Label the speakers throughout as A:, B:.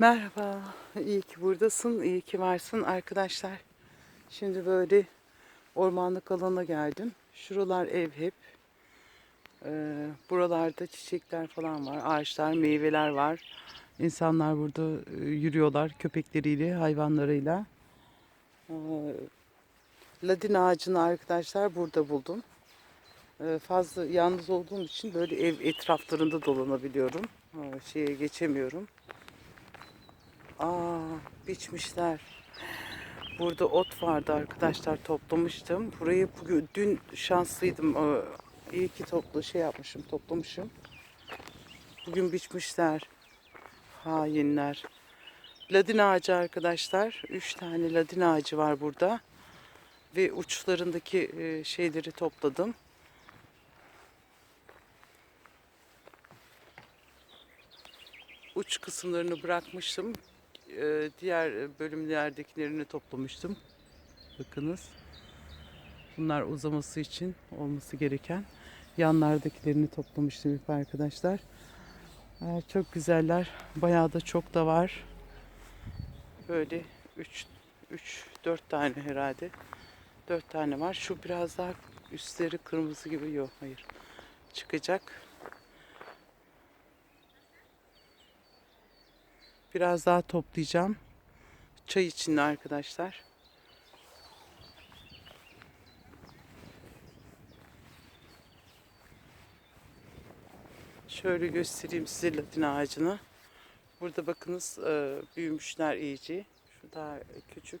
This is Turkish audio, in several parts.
A: Merhaba, iyi ki buradasın, iyi ki varsın arkadaşlar. Şimdi böyle ormanlık alana geldim. Şuralar ev hep. Ee, buralarda çiçekler falan var, ağaçlar, meyveler var. İnsanlar burada e, yürüyorlar köpekleriyle, hayvanlarıyla. Ee, ladin ağacını arkadaşlar burada buldum. Ee, fazla yalnız olduğum için böyle ev etraflarında dolanabiliyorum. Ee, şeye geçemiyorum. Aa, biçmişler. Burada ot vardı arkadaşlar toplamıştım. Burayı bugün dün şanslıydım. İyi ki toplu şey yapmışım, toplamışım. Bugün biçmişler. Hainler. Ladin ağacı arkadaşlar. Üç tane ladin ağacı var burada. Ve uçlarındaki e, şeyleri topladım. Uç kısımlarını bırakmıştım e, diğer bölümlerdekilerini toplamıştım. Bakınız. Bunlar uzaması için olması gereken yanlardakilerini toplamıştım hep arkadaşlar. Aa, çok güzeller. Bayağı da çok da var. Böyle 3 3 4 tane herhalde. 4 tane var. Şu biraz daha üstleri kırmızı gibi yok hayır. Çıkacak. Biraz daha toplayacağım. Çay için de arkadaşlar. Şöyle göstereyim size latin ağacını. Burada bakınız e, büyümüşler iyice. Şu daha küçük.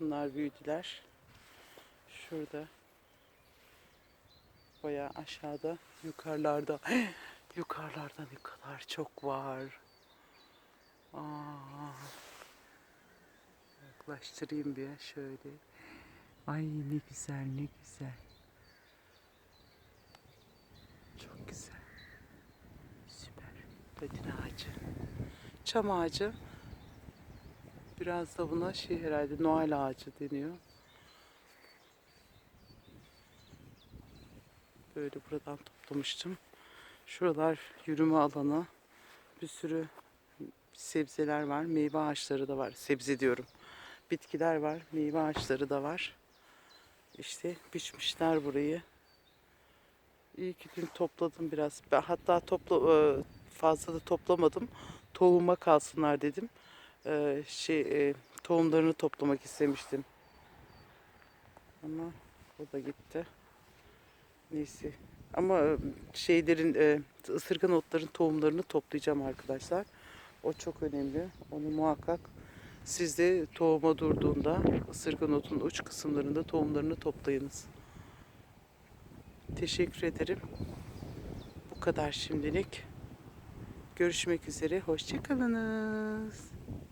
A: Bunlar büyüdüler. Şurada. Bayağı aşağıda, yukarılarda. Yukarılarda ne kadar çok var. Aa, yaklaştırayım bir şöyle. Ay ne güzel ne güzel. Çok güzel. Süper. Ladin ağacı. Çam ağacı. Biraz da buna şey herhalde Noel ağacı deniyor. Böyle buradan toplamıştım. Şuralar yürüme alanı. Bir sürü sebzeler var. Meyve ağaçları da var. Sebze diyorum. Bitkiler var. Meyve ağaçları da var. İşte biçmişler burayı. İyi ki dün topladım biraz. Ben hatta topla e, fazla da toplamadım. Tohuma kalsınlar dedim. E, Şey e, tohumlarını toplamak istemiştim. Ama o da gitti. Neyse. Ama e, şeylerin e, ısırgan otların tohumlarını toplayacağım arkadaşlar. O çok önemli. Onu muhakkak siz de tohuma durduğunda ısırgan otun uç kısımlarında tohumlarını toplayınız. Teşekkür ederim. Bu kadar şimdilik. Görüşmek üzere. Hoşçakalınız.